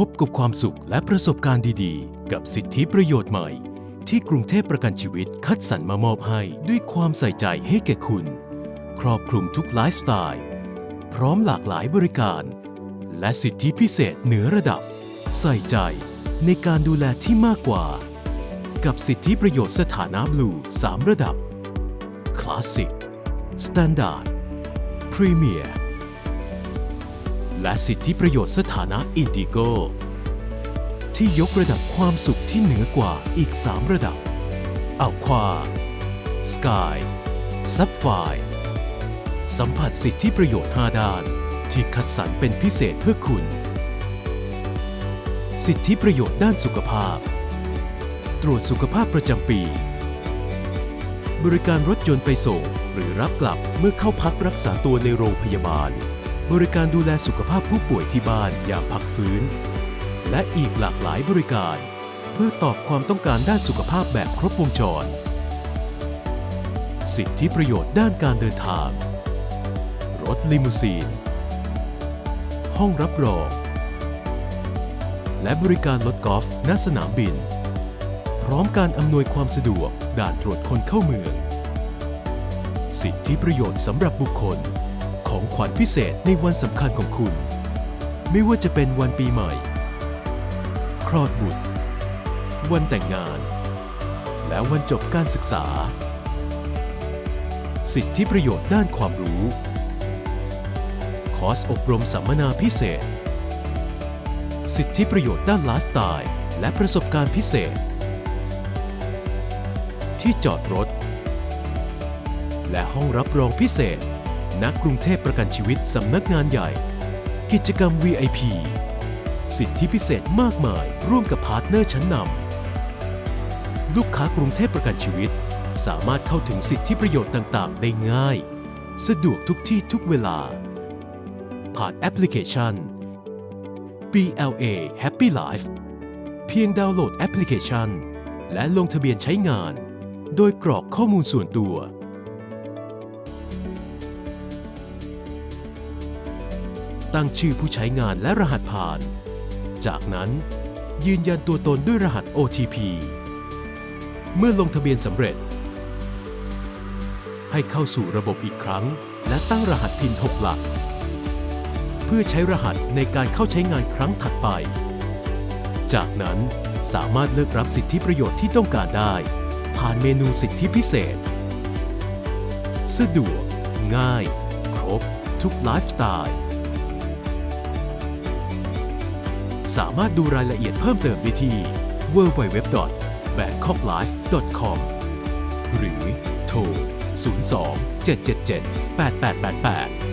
พบกับความสุขและประสบการณ์ดีๆ กับสิทธิประโยชน์ใหม่ ที่กรุงเทพประกันชีวิตคัดสรรมามอบให้ด้วยความใส่ใจให้แก่คุณ ครอบคลุมทุกไลฟ์สไตล์ พร้อมหลากหลายบริการ และสิทธิพิเศษเหนือระดับ ใส่ใจในการดูแลที่มากกว่า กับสิทธิประโยชน์สถานะบลู3ระดับคลาสสิกสแตนดาร์ดพรีเมียร์ และสิทธิประโยชน์สถานะอินดิโก ที่ยกระดับความสุขที่เหนือกว่าอีก 3 ระดับอัลควาสกายซับไฟสัมผัสสิทธิประโยชน์ 5 ด้าน ที่คัดสรรเป็นพิเศษเพื่อคุณ สิทธิประโยชน์ด้านสุขภาพ ตรวจสุขภาพประจำปี บริการรถยนต์ไปส่ง หรือรับกลับเมื่อเข้าพักรักษาตัวในโรงพยาบาล บริการดูแลสุขภาพผู้ป่วยที่บ้านยามพักฟื้น และอีกหลากหลายบริการ เพื่อตอบความต้องการด้านสุขภาพแบบครบวงจร สิทธิประโยชน์ด้านการเดินทาง รถลิมูซีน ห้องรับรอง และบริการรถกอล์ฟณสนามบิน พร้อมการอำนวยความสะดวกด่านตรวจคนเข้าเมือง สิทธิประโยชน์สำหรับบุคคล ของขวัญพิเศษในวันสำคัญของคุณ ไม่ว่าจะเป็นวันปีใหม่ คลอดบุตร วันแต่งงาน และวันจบการศึกษา สิทธิประโยชน์ด้านความรู้ คอร์สอบรมสัมมนาพิเศษ สิทธิประโยชน์ด้านไลฟ์สไตล์และประสบการณ์พิเศษ ที่จอดรถ และห้องรับรองพิเศษ ณกรุงเทพประกันชีวิตสำนักงานใหญ่ กิจกรรม VIP สิทธิพิเศษมากมายร่วมกับพาร์ทเนอร์ชั้นนำลูกค้ากรุงเทพประกันชีวิต สามารถเข้าถึงสิทธิประโยชน์ต่างๆ ได้ง่าย สะดวกทุกที่ทุกเวลา ผ่านแอปพลิเคชัน BLA Happy Life เพียงดาวน์โหลดแอปพลิเคชัน และลงทะเบียนใช้งาน โดยกรอกข้อมูลส่วนตัว ตั้งชื่อผู้ใช้งานและรหัสผ่าน จากนั้น ยืนยันตัวตนด้วยรหัส OTP เมื่อลงทะเบียนสำเร็จ ให้เข้าสู่ระบบอีกครั้ง และตั้งรหัสพิน6หลัก เพื่อใช้รหัสในการเข้าใช้งานครั้งถัดไป จากนั้นสามารถเลือกรับสิทธิประโยชน์ที่ต้องการได้ ผ่านเมนูสิทธิพิเศษ สะดวก ง่าย ครบ ทุกไลฟ์สไตล์ สามารถดูรายละเอียดเพิ่มเติมได้ที่ www.bangkoklife.com หรือโทร 02 777 8888